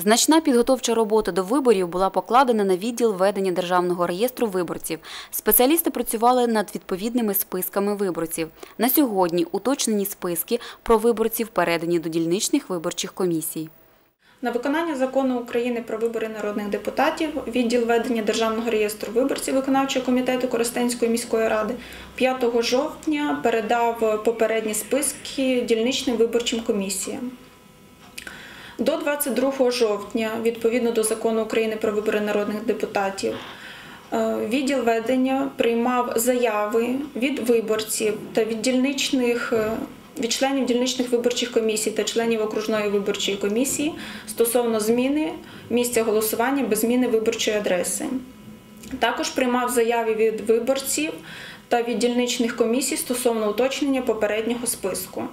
Значна підготовча робота до виборів була покладена на відділ ведення державного реєстру виборців. Спеціалісти працювали над відповідними списками виборців. На сьогодні уточнені списки про виборців передані до дільничних виборчих комісій. На виконання закону України про вибори народних депутатів відділ ведення державного реєстру виборців виконавчого комітету Коростенської міської ради 5 жовтня передав попередні списки дільничним виборчим комісіям. До 22 жовтня, відповідно до закону України про вибори народних депутатів, е, відділ ведення приймав заяви від виборців та від дільничних. е, Від членів дільничних виборчих комісій та членів окружної виборчої комісії стосовно зміни місця голосування без зміни виборчої адреси. Також приймав заяви від виборців та від дільничних комісій стосовно уточнення попереднього списку.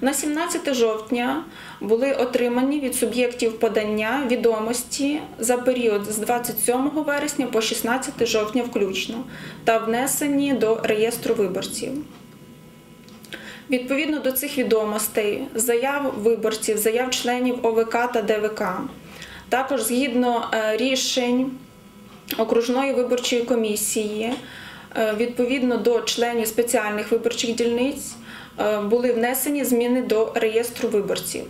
На 17 жовтня були отримані від суб'єктів подання відомості за період з 27 вересня по 16 жовтня включно та внесені до реєстру виборців. Відповідно до цих відомостей, заяв виборців, заяв членів ОВК та ДВК, також згідно е, рішень окружної виборчої комісії, е, відповідно до членів спеціальних виборчих дільниць, були внесені зміни до реєстру виборців.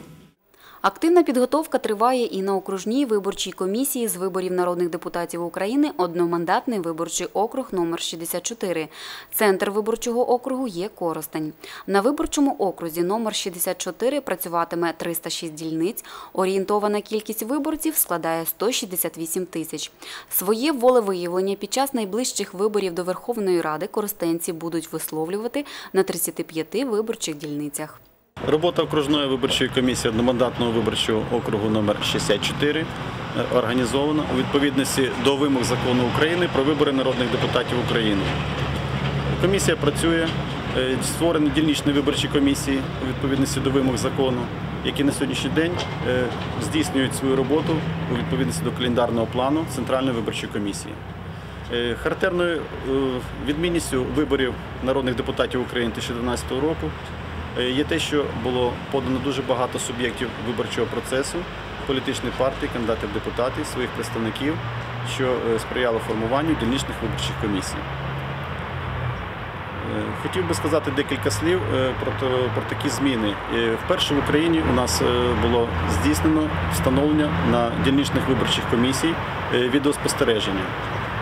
Активна підготовка триває і на окружній виборчій комісії з виборів народних депутатів України одномандатний виборчий округ номер 64. Центр виборчого округу є Коростень. На виборчому окрузі номер 64 працюватиме 306 дільниць. Орієнтована кількість виборців складає 168 тисяч. Своє волевиявлення під час найближчих виборів до Верховної Ради коростенці будуть висловлювати на 35 виборчих дільницях. Робота окружної виборчої комісії одномандатного виборчого округу номер 64 е, організована у відповідності до вимог закону України про вибори народних депутатів України. Комісія працює, е, створені дільничні виборчі комісії у відповідності до вимог закону, які на сьогоднішній день е, здійснюють свою роботу у відповідності до календарного плану Центральної виборчої комісії. Характерною відмінністю виборів народних депутатів України 2012 року є те, що було подано дуже багато суб'єктів виборчого процесу, політичних партій, кандидатів в депутати, своїх представників, що е, сприяло формуванню дільничних виборчих комісій. Е, Хотів би сказати декілька слів е, про, про такі зміни. Е, Вперше в Україні у нас е, було здійснено встановлення на дільничних виборчих комісій е, відеоспостереження.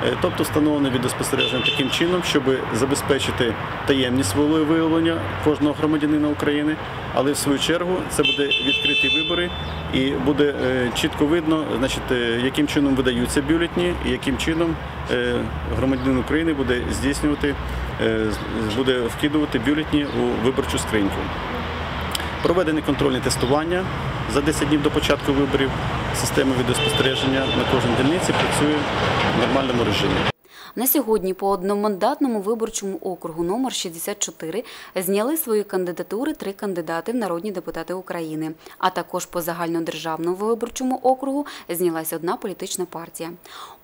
Е, Тобто встановлене відеоспостереження таким чином, щоб забезпечити таємність волевиявлення кожного громадянина України, але в свою чергу це буде відкриті вибори і буде е, чітко видно, значить, е, яким чином видаються бюлетні і яким чином громадянин України буде здійснювати, буде вкидувати бюлетні у виборчу скриньку. Проведені контрольні тестування за 10 днів до початку виборів. Система відеоспостереження на кожній дільниці працює в нормальному режимі. На сьогодні по одномандатному виборчому округу номер 64 зняли свої кандидатури три кандидати в народні депутати України. А також по загальнодержавному виборчому округу знялась одна політична партія.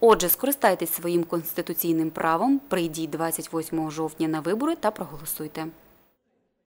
Отже, скористайтесь своїм конституційним правом, прийдіть 28 жовтня на вибори та проголосуйте.